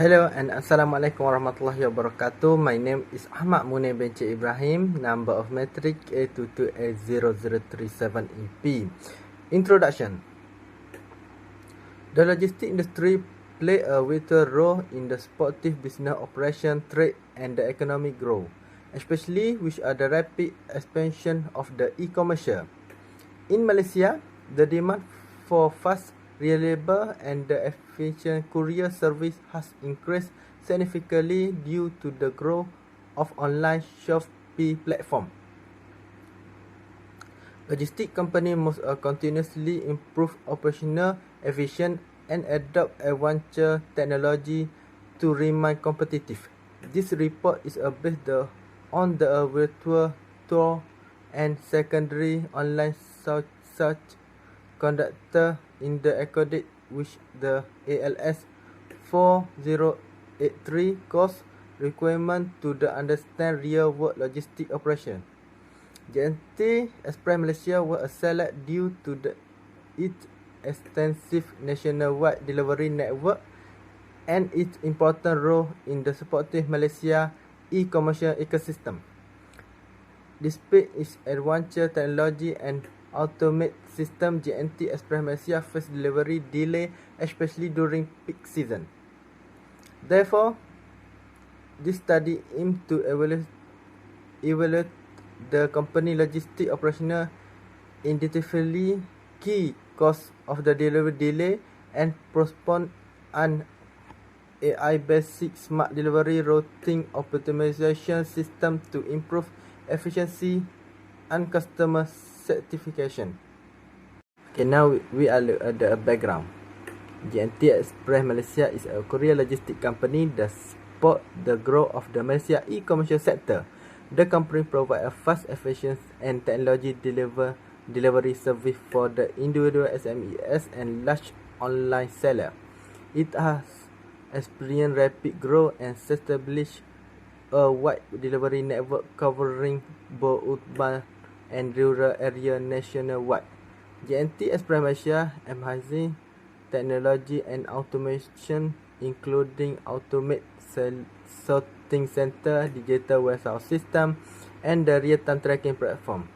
Hello and Assalamualaikum warahmatullahi wabarakatuh. My name is Ahmad Munir bin Cik Ibrahim. Number of matric A22A0037EP. Introduction. The logistic industry play a vital role in the sportive business operation, trade and the economic growth, especially which are the rapid expansion of the e-commerce. In Malaysia, the demand for fast reliable and efficient courier service has increased significantly due to the growth of online Shopee platform. Logistic company must uh, continuously improve operational efficiency and adopt advanced technology to remain competitive. This report is based on the virtual tour and secondary online search conducted in the accordance with the ALS 4083 course requirement to the understand real world logistic operation. JNT Express Malaysia was a select due to the its extensive nationwide delivery network and its important role in the supporting Malaysia e-commerce ecosystem. Despite its advanced technology and automate system JNT Express Malaysia first delivery delay especially during peak season. Therefore, this study aim to evaluate, evaluate the company logistic operational identifying key cause of the delivery delay and postpone an AI basic smart delivery routing optimization system to improve efficiency and customer certification. Okay, now we are at the background. GNT Express Malaysia is a courier logistic company that support the growth of the Malaysia e-commerce sector. The company provide a fast, efficient and technology deliver delivery service for the individual SMEs and large online seller. It has experienced rapid growth and established a wide delivery network covering both urban and rural area nationwide. JNT Express Malaysia emphasizing technology and automation including automate sorting center, digital warehouse system and the real-time tracking platform.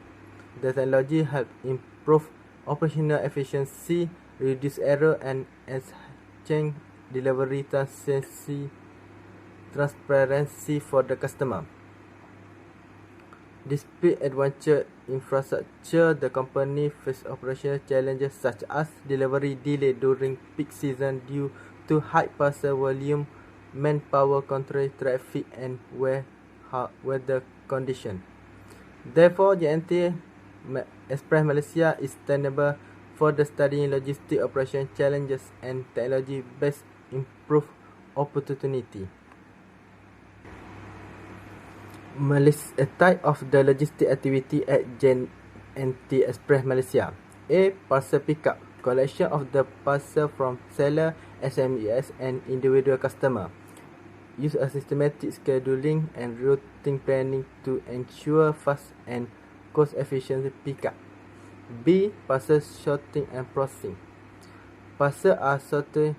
The technology help improve operational efficiency, reduce error and exchange delivery transparency transparency for the customer. Despite advanced infrastructure, the company face operational challenges such as delivery delay during peak season due to high parcel volume, manpower control traffic and weather condition. Therefore, JNT Express Malaysia is sustainable for the studying logistic operation challenges and technology-based improve opportunity. Malaysia, a type of the logistic activity at Gen NT Express Malaysia. A parcel pickup, collection of the parcel from seller, SMEs and individual customer. Use a systematic scheduling and routing planning to ensure fast and cost efficient pickup. B. Parcel sorting and processing. Parcel are sorted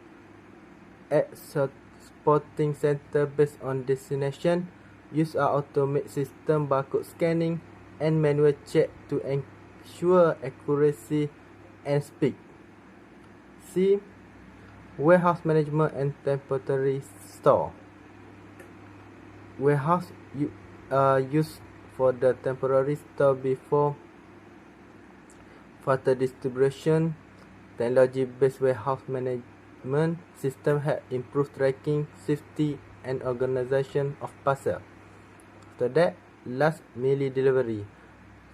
at sorting center based on destination use our automate system barcode scanning and manual check to ensure accuracy and speed. C. Warehouse management and temporary store. Warehouse uh, used for the temporary store before further distribution. Technology-based warehouse management system have improved tracking, safety and organization of parcel. After that, last mile delivery.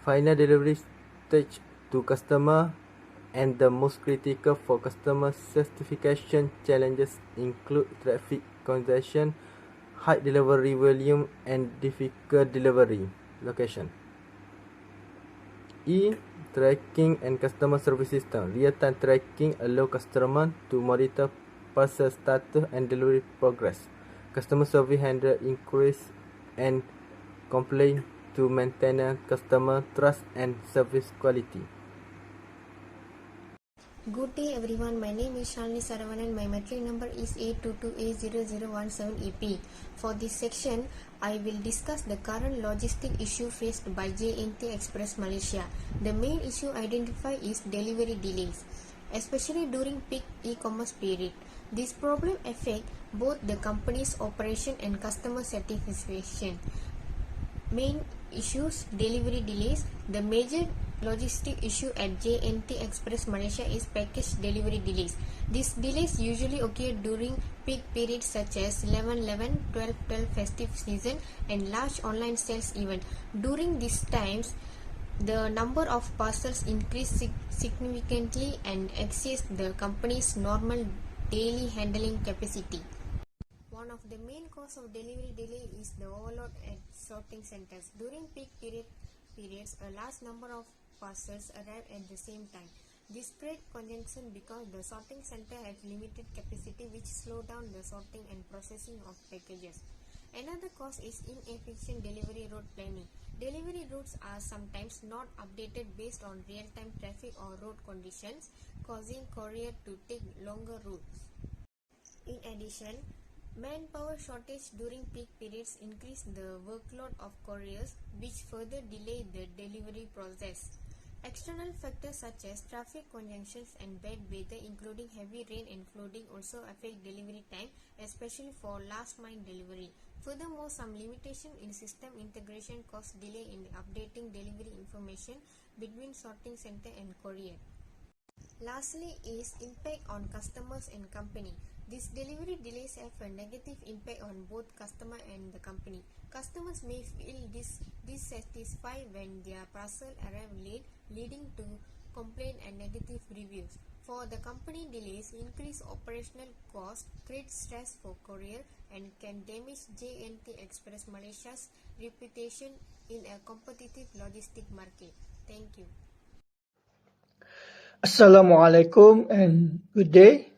Final delivery stage to customer and the most critical for customer certification challenges include traffic congestion, high delivery volume and difficult delivery location. E. Tracking and customer service system. Real-time tracking allow customer to monitor parcel status and delivery progress. Customer service handle increase and complain to maintain customer trust and service quality. Good day everyone, my name is Shalini Saravanan. My metric number is A22A0017EP. For this section, I will discuss the current logistic issue faced by JNT Express Malaysia. The main issue identified is delivery delays, especially during peak e-commerce period. This problem affect both the company's operation and customer satisfaction. Main issues delivery delays. The major logistic issue at JNT Express Malaysia is package delivery delays. These delays usually occur during peak periods such as 11-11, 12-12 festive season and large online sales event. During these times, the number of parcels increase significantly and exceeds the company's normal daily handling capacity. One of the main cause of delivery delay is the overload at sorting centers. During peak period periods, a large number of parcels arrive at the same time. This creates congestion because the sorting center has limited capacity which slow down the sorting and processing of packages. Another cause is inefficient delivery route planning. Delivery routes are sometimes not updated based on real-time traffic or road conditions, causing courier to take longer routes. In addition, Manpower shortage during peak periods increase the workload of couriers which further delay the delivery process. External factors such as traffic congestions and bad weather including heavy rain and flooding also affect delivery time especially for last mile delivery. Furthermore, some limitation in system integration cause delay in updating delivery information between sorting center and courier. Lastly is impact on customers and company. These delivery delays have a negative impact on both customer and the company. Customers may feel dis dissatisfied when their parcel arrive late, leading to complaint and negative reviews. For the company, delays increase operational cost, create stress for courier, and can damage JNT Express Malaysia's reputation in a competitive logistic market. Thank you. Assalamualaikum and good day.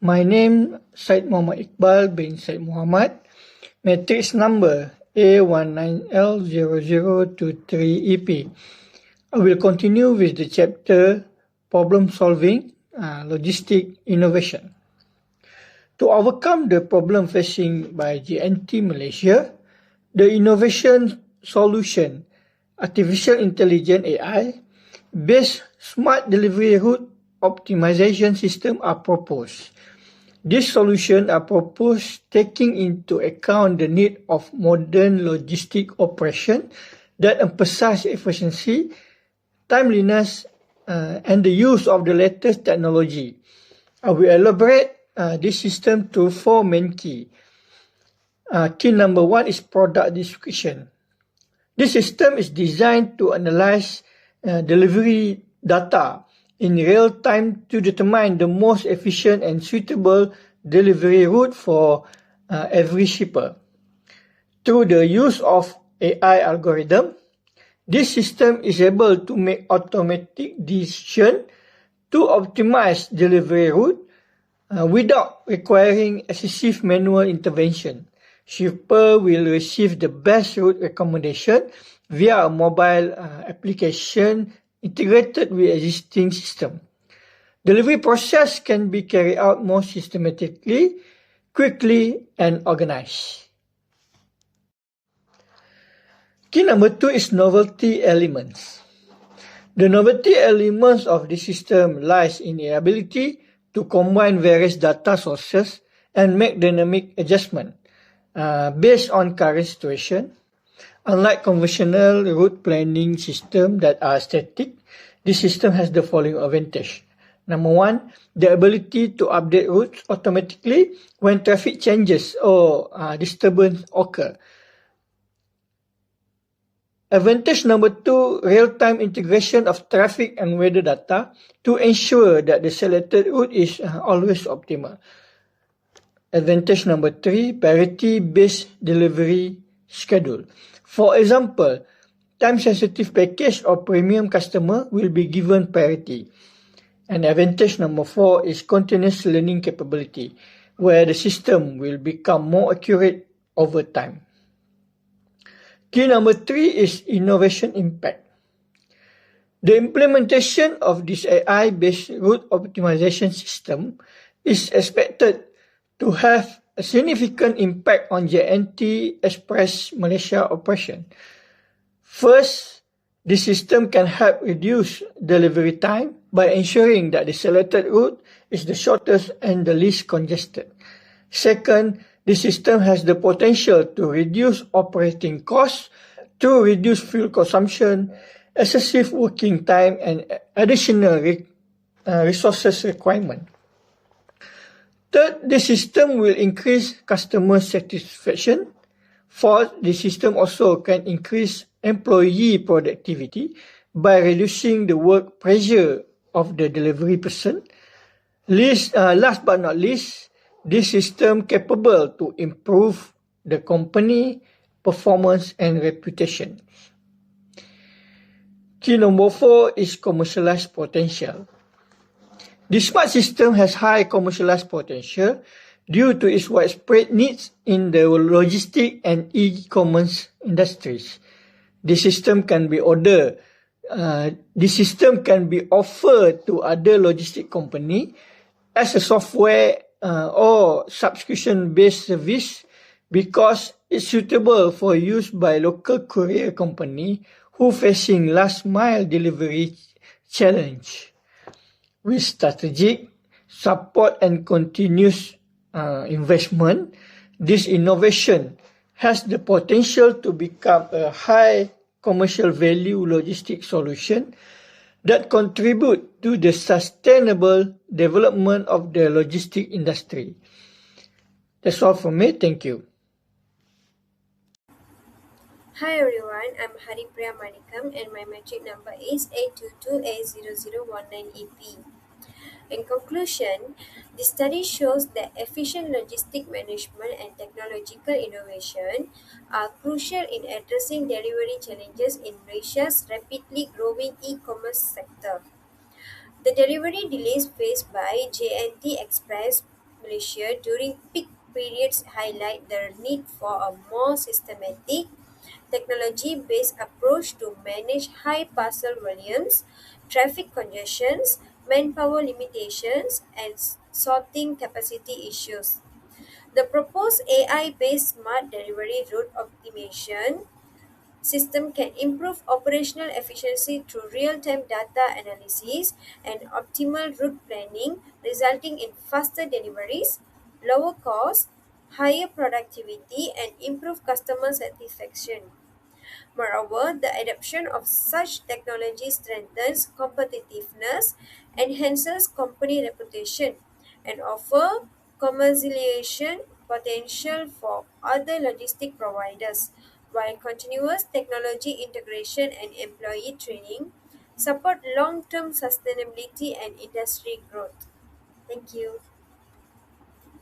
My name Syed Muhammad Iqbal bin Syed Muhammad. Matrix number A19L0023EP. I will continue with the chapter Problem Solving uh, Logistic Innovation. To overcome the problem facing by GNT Malaysia, the innovation solution Artificial Intelligence AI based smart delivery route optimization system are proposed. These solutions are proposed taking into account the need of modern logistic operation that emphasize efficiency, timeliness, uh, and the use of the latest technology. I will elaborate uh, this system to four main key. Uh, key number one is product description. This system is designed to analyze uh, delivery data in real time to determine the most efficient and suitable delivery route for uh, every shipper. Through the use of AI algorithm, this system is able to make automatic decision to optimize delivery route uh, without requiring excessive manual intervention. Shipper will receive the best route recommendation via a mobile uh, application integrated with existing system. Delivery process can be carried out more systematically, quickly, and organized. Key number two is novelty elements. The novelty elements of the system lies in the ability to combine various data sources and make dynamic adjustment uh, based on current situation, Unlike conventional route planning systems that are static, this system has the following advantage. Number one, the ability to update routes automatically when traffic changes or uh, disturbance occur. Advantage number two, real-time integration of traffic and weather data to ensure that the selected route is uh, always optimal. Advantage number three, parity-based delivery schedule. For example, time-sensitive package or premium customer will be given priority. And advantage number four is continuous learning capability, where the system will become more accurate over time. Key number three is innovation impact. The implementation of this AI-based route optimization system is expected to have a significant impact on JNT Express Malaysia operation. First, the system can help reduce delivery time by ensuring that the selected route is the shortest and the least congested. Second, the system has the potential to reduce operating costs to reduce fuel consumption, excessive working time, and additional re- uh, resources requirement. Third, the system will increase customer satisfaction. Fourth, the system also can increase employee productivity by reducing the work pressure of the delivery person. Least, uh, last but not least, this system capable to improve the company performance and reputation. Key number four is commercialized potential. The smart system has high commercialized potential due to its widespread needs in the logistic and e-commerce industries. The system can be ordered. Uh, the system can be offered to other logistic company as a software uh, or subscription-based service because it's suitable for use by local courier company who facing last mile delivery challenge. With strategic support and continuous uh, investment, this innovation has the potential to become a high commercial value logistic solution that contribute to the sustainable development of the logistic industry. That's all from me. Thank you. Hi everyone, I'm Haripriya Manikam and my metric number is 822A0019EP. In conclusion, the study shows that efficient logistic management and technological innovation are crucial in addressing delivery challenges in Malaysia's rapidly growing e-commerce sector. The delivery delays faced by JNT Express Malaysia during peak periods highlight the need for a more systematic technology-based approach to manage high parcel volumes, traffic congestions, manpower limitations, and sorting capacity issues. The proposed AI-based smart delivery route optimization system can improve operational efficiency through real-time data analysis and optimal route planning, resulting in faster deliveries, lower costs, higher productivity, and improved customer satisfaction. Moreover, the adoption of such technology strengthens competitiveness, enhances company reputation, and offers commercialization potential for other logistic providers, while continuous technology integration and employee training support long-term sustainability and industry growth. Thank you.